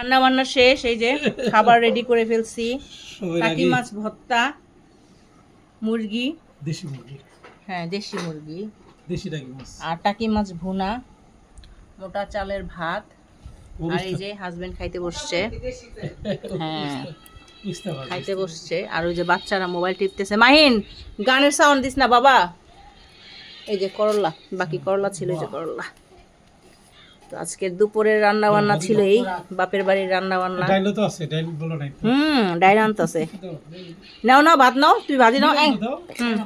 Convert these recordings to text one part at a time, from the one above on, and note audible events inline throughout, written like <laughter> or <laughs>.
রান্না বান্না শেষ এই যে খাবার রেডি করে ফেলছি। টাকি মাছ ভর্তা মুরগি। দেশি মুরগি। হ্যাঁ দেশি মুরগি। দেশি টাকি মাছ। আর টাকি মাছ ভুনা মোটা চালের ভাত আর এই যে হাজবেন্ড খাইতে বসছে। হ্যাঁ খাইতে বসছে। আর ওই যে বাচ্চারা মোবাইল টিপতেছে মাহিন গানের সাউন্ড দিস না বাবা। এই যে করলা বাকি করলা ছিল যে করলা। তো আজকের দুপুরের রান্না বান্না ছিল এই বাপের বাড়ির রান্না বান্না ডাইলও তো আছে ডাইল বলো নাই। হুম ডাইল আনতেছে। নাও নাও ভাত নাও তুই ভাজি নাও। হুম।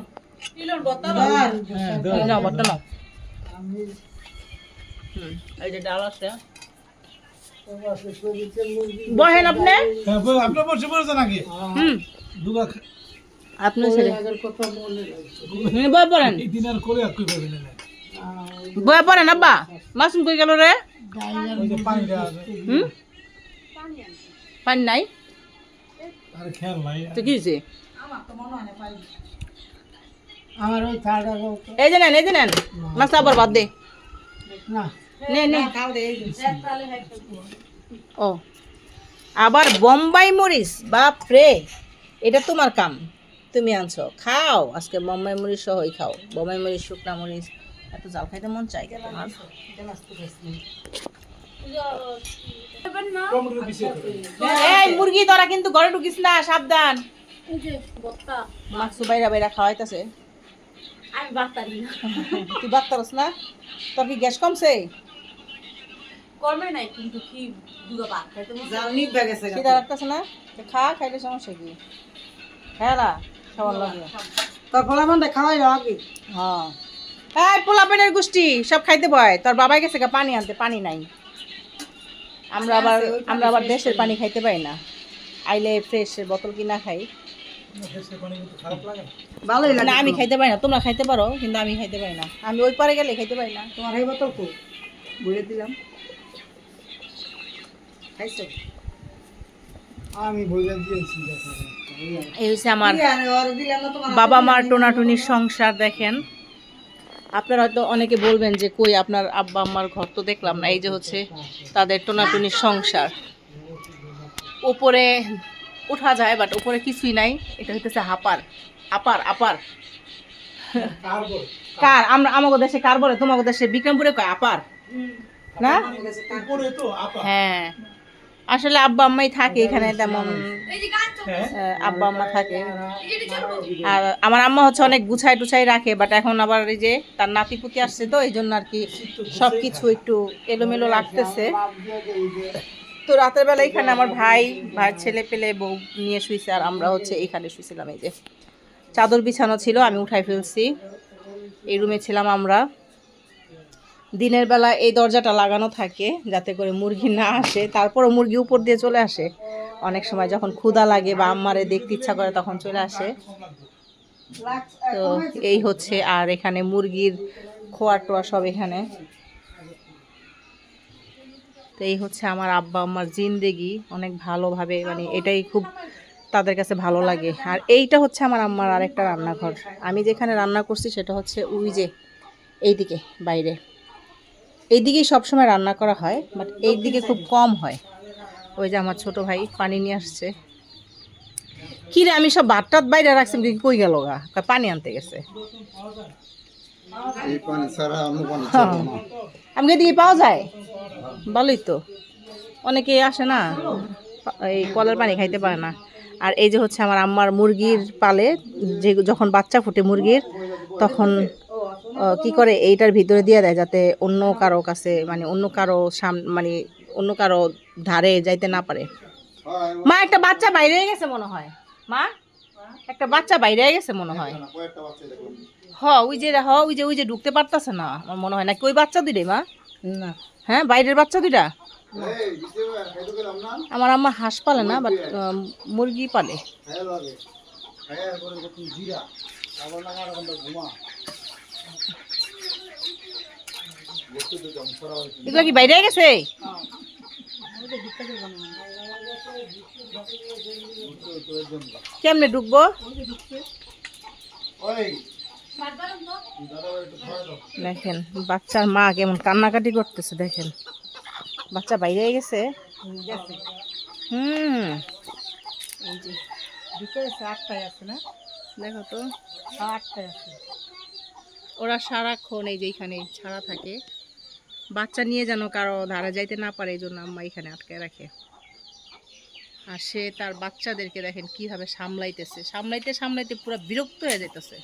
হ্যাঁ নাও নাও। এই যে ডাল আছে। বহেন আপনি। হ্যাঁ বল, বসে পড়েছেন আগে। হুম। দুগা আপনি ছেলে। হুম বয় পড়েন এই দিন আর করে আর কই পাবেন না বয় পড়েন আব্বা মাসুম কই গেল রে। হুম? পানি নাই? আর খেয়াল নাই। তো কি হয়েছে এই যে নেন এই যে নেন। মাছটা আবার বাদ দে। নে। নে ও। আবার বোম্বাই মরিচ বাপ রে এটা তোমার কাম। তুমি আনছো। খাও আজকে বোম্বাই মরিচ সহই খাও। বোম্বাই মরিচ শুকনা মরিচ। এত জাল খাইতে মন চাই এই মুরগি তোরা কিন্তু ঘরে ঢুকিস না সাবধান। মাকসু বাইরা বাইরা খাওয়াইতাছে। আমি বাতারি না। তুই না? তোর কি গ্যাস কমছে? কর্মে নাই কিন্তু কি দুটো ভাত খাইতে না? খা খাইলে সমস্যা কি? হ্যাঁ না সবার লাগে। তোর ফলাফলটা খাওয়াই হ্যাঁ। এই পোলাপেনের গোষ্ঠী সব খাইতে ভয়। তোর বাবাই গেছে গা পানি আনতে পানি নাই। আমরা আবার আমরা আবার দেশের পানি। খাইতে পারি না। আইলে ফ্রেশ বোতল কিনা খাই। না। আমি খাইতে পারি না তোমরা খাইতে পারো কিন্তু আমি খাইতে পারি না। আমি ওই পারে গেলে খাইতে পারি না। তোমার এই বোতল কো বলে দিলাম। খাইছো? আমি দিয়েছি। এই হচ্ছে আমার বাবা মার টোনাটুনির সংসার দেখেন। আপনারা হয়তো অনেকে বলবেন যে কই আপনার আব্বা আম্মার ঘর তো দেখলাম না এই যে হচ্ছে তাদের টোনাটুনির সংসার। উপরে ওঠা যায় বাট উপরে কিছুই নাই। এটা হইতেছে হাপার। আপার আপার। কার? আমরা আমাদের দেশে কার বলে? তোমাদের দেশে বিক্রমপুরে কয়? আপার। না? হ্যাঁ। আসলে আব্বা আম্মাই থাকে এখানে তেমন। এই যে গান চলছে, হ্যাঁ। আহ, আব্বা আম্মা থাকে। আর আমার আম্মা হচ্ছে অনেক গুছাই টুছাই রাখে বাট এখন আবার এই যে তার নাতি পুতি আসছে তো এই জন্য আর কি সব কিছু একটু এলোমেলো লাগতেছে। তো রাতের বেলা এখানে আমার ভাই ভাই ছেলে পেলে বউ নিয়ে শুয়েছে আর আমরা হচ্ছে এখানে শুয়েছিলাম এই যে। চাদর বিছানো ছিল আমি উঠাই ফেলছি। এই রুমে ছিলাম আমরা। দিনের বেলা এই দরজাটা লাগানো থাকে যাতে করে মুরগি না আসে। তারপরও মুরগি উপর দিয়ে চলে আসে। অনেক সময় যখন ক্ষুধা লাগে বা আম্মারে দেখতে ইচ্ছা করে তখন চলে আসে। তো এই হচ্ছে আর এখানে মুরগির খোয়া টোয়া সব এখানে। তো এই হচ্ছে আমার আব্বা আম্মার জিন্দেগি। অনেক ভালোভাবে মানে এটাই খুব তাদের কাছে ভালো লাগে। আর এইটা হচ্ছে আমার আম্মার আরেকটা রান্নাঘর। আমি যেখানে রান্না করছি সেটা হচ্ছে যে এইদিকে, বাইরে। এইদিকেই সবসময় রান্না করা হয় বাট এই দিকে খুব কম হয়। ওই যে আমার ছোট ভাই পানি নিয়ে আসছে। কি রে আমি সব ভাতটাত বাইরে রাখছি তুই কই গেল গা? পানি আনতে গেছে। হ্যাঁ। আমি এদিকে পাওয়া যায়? ভালোই তো। অনেকে আসে না এই কলের পানি খাইতে পারে না। আর এই যে হচ্ছে আমার আম্মার মুরগির পালে যে যখন বাচ্চা ফুটে মুরগির তখন কি করে এইটার ভিতরে দিয়ে দেয় যাতে অন্য কারও কাছে মানে অন্য কারও সাম মানে অন্য কারও ধারে যাইতে না পারে। মা একটা বাচ্চা বাইরে গেছে মনে হয়। মা একটা বাচ্চা বাইরে গেছে মনে হয়। হ ওই যে হ ওই যে ওই যে ঢুকতে পারতাছে না আমার মনে হয়। নাকি ওই বাচ্চা দুইটা মা? না। হ্যাঁ বাইরের বাচ্চা দুইটা? না আমার আম্মা হাঁস পালে না বাট মুরগি পালে। করে তুমি জিরা আবার লাগা আর ঘণ্টা ঘুমা বসে তো জম করা হয়েছে কি বাইরে গেছে? কেমনে ঢুকবো? দেখেন, বাচ্চার মা কেমন কান্নাকাটি করতেছে, দেখেন। বাচ্চা বাইরে গেছে। হুম। দেখো তো। আটটায় আছে ওরা সারাক্ষণ এই যে এখানে ছাড়া থাকে। বাচ্চা নিয়ে যেন কারও ধারা যাইতে না পারে এই জন্য আম্মা এখানে আটকে রাখে। আর সে তার বাচ্চাদেরকে দেখেন কীভাবে সামলাইতেছে। সামলাইতে সামলাইতে পুরো বিরক্ত হয়ে যেতেছে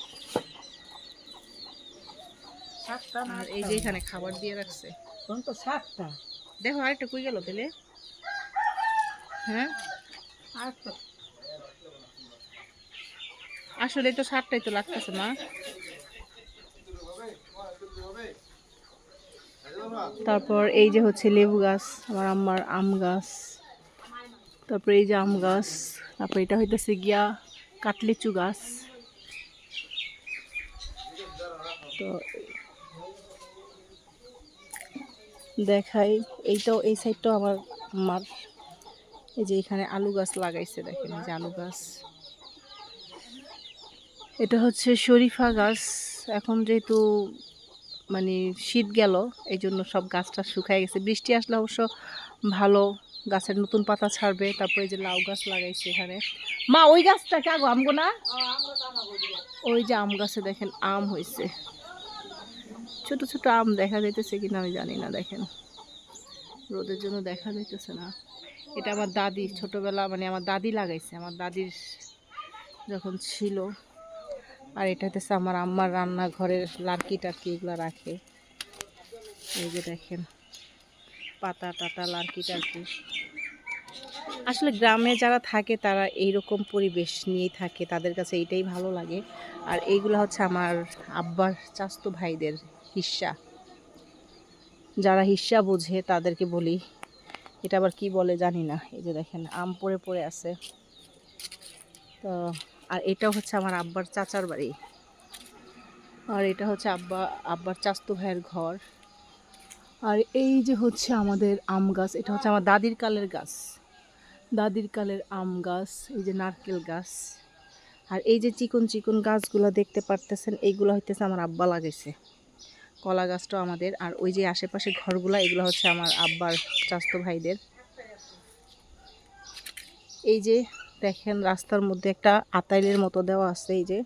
সাতটা না আর এই যে এখানে খাবার দিয়ে রাখছে। তো সাতটা। দেখো আরেকটা কই গেল তাহলে? হ্যাঁ? আসলে তো সাতটাই তো লাগতেছে না তারপর এই যে হচ্ছে লেবু গাছ, আমার আম্মার আম গাছ, তারপর এই যে আম গাছ, তারপর এটা হইতেছে গিয়া কাটলিচু গাছ। তো দেখাই, এইটাও, এই সাইডটাও আমার আমার এই যে এখানে আলু গাছ লাগাইছে, দেখেন এই যে আলু গাছ। এটা হচ্ছে শরীফা গাছ। এখন যেহেতু মানে শীত গেল এই জন্য সব গাছটা শুকায় গেছে। বৃষ্টি আসলে অবশ্য ভালো, গাছের নতুন পাতা ছাড়বে, তারপরে যে লাউ গাছ লাগাইছে এখানে। মা, ওই গাছটা কাগো আমগো না? ওই যে আম গাছে দেখেন, আম হয়েছে ছোট ছোট আম দেখা যাইতেছে কিনা আমি জানি না, দেখেন। রোদের জন্য দেখা যাইতেছে না। এটা আমার দাদি, ছোটবেলা মানে আমার দাদি লাগাইছে। আমার দাদির যখন ছিল আর এটা হচ্ছে আমার আম্মার রান্নাঘরের লার্কি টার্কি এগুলো রাখে। এই যে দেখেন, পাতা টাতা লার্কি টার্কি আসলে গ্রামে যারা থাকে তারা এই রকম পরিবেশ নিয়েই থাকে, তাদের কাছে এটাই ভালো লাগে। আর এইগুলো হচ্ছে আমার আব্বার চাস্তো ভাইদের হিস্সা। যারা হিস্সা বোঝে তাদেরকে বলি। এটা আবার কি বলে জানি না। এই যে দেখেন, আম পড়ে পড়ে আছে। তো আর এটাও হচ্ছে আমার আব্বার চাচার বাড়ি। আর এটা হচ্ছে আব্বা, আব্বার চাস্তু ভাইয়ের ঘর। আর এই যে হচ্ছে আমাদের আম গাছ, এটা হচ্ছে আমার দাদির কালের গাছ। দাদির কালের আম গাছ, এই যে নারকেল গাছ। আর এই যে চিকন চিকন গাছগুলো দেখতে পারতেছেন, এইগুলো হইতেছে আমার আব্বা লাগাইছে। কলা গাছটাও আমাদের। আর ওই যে আশেপাশে ঘরগুলো, এগুলো হচ্ছে আমার আব্বার চাস্তো ভাইদের। এই যে দেখেন রাস্তার মধ্যে একটা আতাইলের মতো দেওয়া আছে, এই যে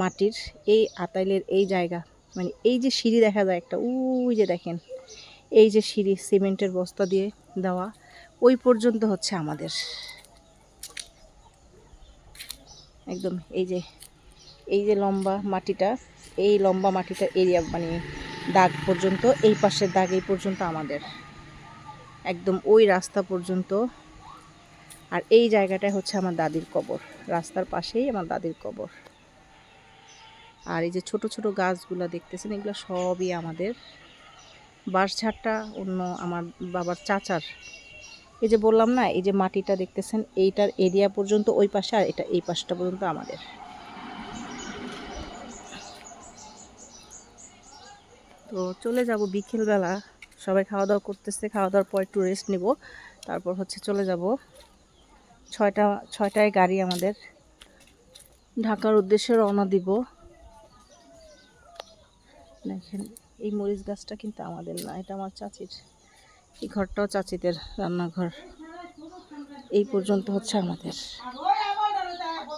মাটির, এই আতাইলের এই জায়গা মানে এই যে সিঁড়ি দেখা যায় একটা, ওই যে দেখেন, এই যে সিঁড়ি, সিমেন্টের বস্তা দিয়ে দেওয়া, ওই পর্যন্ত হচ্ছে আমাদের। একদম এই যে এই যে লম্বা মাটিটা, এই লম্বা মাটিটা এরিয়া মানে দাগ পর্যন্ত, এই পাশের দাগ এই পর্যন্ত আমাদের। একদম ওই রাস্তা পর্যন্ত আর এই জায়গাটায় হচ্ছে আমার দাদির কবর। রাস্তার পাশেই আমার দাদির কবর। আর এই যে ছোট ছোট গাছগুলো দেখতেছেন, এগুলো সবই আমাদের। বাঁশঝাড়টা অন্য আমার বাবার চাচার। এই যে বললাম না, এই যে মাটিটা দেখতেছেন, এইটার এরিয়া পর্যন্ত ওই পাশে আর এটা এই পাশটা পর্যন্ত আমাদের। তো চলে যাব বিকেলবেলা। সবাই খাওয়া দাওয়া করতেছে খাওয়া দাওয়ার পর একটু রেস্ট নিব। তারপর হচ্ছে চলে যাব ছয়টা, ছয়টায় গাড়ি আমাদের। ঢাকার উদ্দেশ্যে রওনা দিব। দেখেন, এই মরিচ গাছটা কিন্তু আমাদের না, এটা আমার চাচির। এই ঘরটাও চাচিদের রান্নাঘর। এই পর্যন্ত হচ্ছে আমাদের।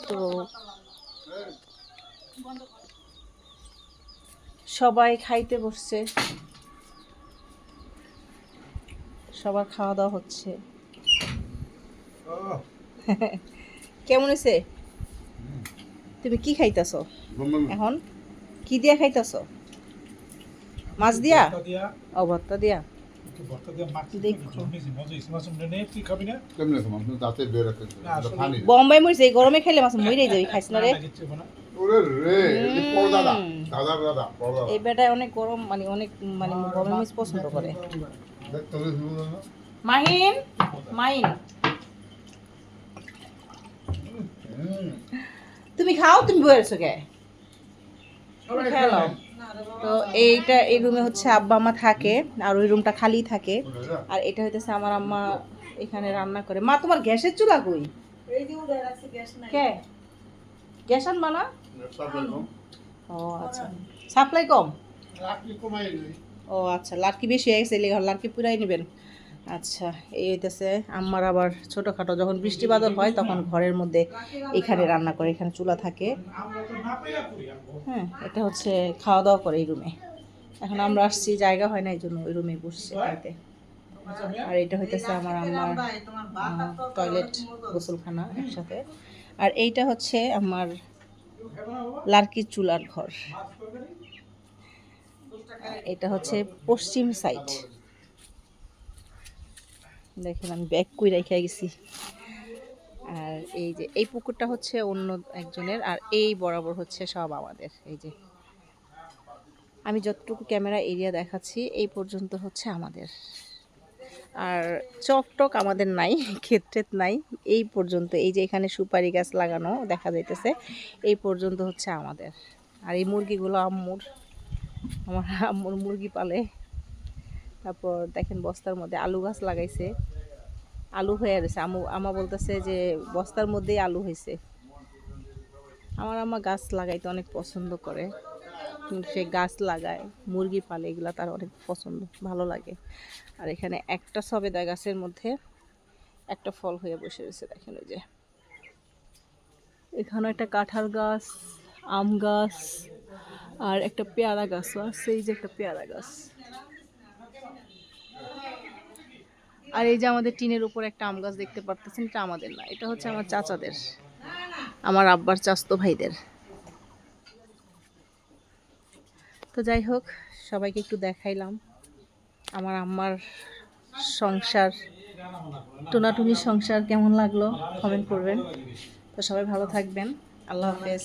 তো সবাই খাইতে বসছে। সবার খাওয়া দাওয়া হচ্ছে। কেমন হয়েছে তুমি কি খাইতেছ? এখন? কি দিয়া খাইতেছ? মাছ দিয়া? ভর্তা দিয়া। ও ভর্তা দিয়া। বোম্বাই মরিচ এই গরমে খেলে মাছ মরেই যাবি খাইস না রে। এই বেটায় অনেক গরম মানে অনেক মানে গরম মরিচ পছন্দ করে। মাহিন মাহিন হুম তুমি খাও তুমি বয়ে আছো কে? খেলাও তো এইটা এই রুমে হচ্ছে আব্বা আম্মা থাকে আর ওই রুমটা খালি থাকে। আর এটা হইতেছে আমার আম্মা এখানে রান্না করে। মা তোমার গ্যাসের চুলা কই? কে? গ্যাস আনবা না? ও আচ্ছা। সাপ্লাই কম? ও আচ্ছা। লাড়কি বেশি হয়ে গেছে লাড়কি পুরাই নেবেন। আচ্ছা এই হইতেছে আমার আবার ছোটোখাটো যখন বৃষ্টি বাদল হয় তখন ঘরের মধ্যে এখানে রান্না করে, এখানে চুলা থাকে। হ্যাঁ এটা হচ্ছে খাওয়া দাওয়া করে এই রুমে। এখন আমরা আসছি, জায়গা হয় না, এই জন্য ওই রুমে বসছি খাইতে। আর এটা হইতেছে আমার আমার টয়লেট গোসলখানা একসাথে। আর এইটা হচ্ছে আমার লার্কি চুলার ঘর। এটা হচ্ছে পশ্চিম সাইড দেখেন, আমি ব্যাগ কুই রেখে গেছি। আর এই যে, এই পুকুরটা হচ্ছে অন্য একজনের, আর এই বরাবর হচ্ছে সব আমাদের, এই যে। আমি যতটুকু ক্যামেরা এরিয়া দেখাচ্ছি, এই পর্যন্ত হচ্ছে আমাদের। আর চকটক আমাদের নাই, <laughs> ক্ষেত্রে নাই। এই পর্যন্ত, এই যে এখানে সুপারি গাছ লাগানো দেখা যাইতেছে, এই পর্যন্ত হচ্ছে আমাদের। আর এই মুরগিগুলো আম্মুর, আমার আম্মুর মুরগি পালে। তারপর দেখেন বস্তার মধ্যে আলু গাছ লাগাইছে। আলু হয়ে রয়েছে। আমু, আমা বলতেছে যে বস্তার মধ্যেই আলু হয়েছে। আমার আম্মা গাছ লাগাইতে অনেক পছন্দ করে। সে গাছ লাগায়, মুরগি পালে, এগুলো তার অনেক পছন্দ, ভালো লাগে। আর এখানে একটা সবেদা গাছের মধ্যে, একটা ফল হয়ে বসে রয়েছে, দেখেন ওই যে। এখানে একটা কাঁঠাল গাছ, আম গাছ, আর একটা পেয়ারা গাছও আছে, এই যে একটা পেয়ারা গাছ। আর এই যে আমাদের টিনের উপর একটা আম গাছ দেখতে পারতেছেন, এটা আমাদের না, এটা হচ্ছে আমার চাচাদের, আমার আব্বার চাস্তো ভাইদের। তো যাই হোক, সবাইকে একটু দেখাইলাম আমার আম্মার সংসার টোনাটুনি সংসার কেমন লাগল কমেন্ট করবেন। তো সবাই ভালো থাকবেন, আল্লাহ হাফেজ।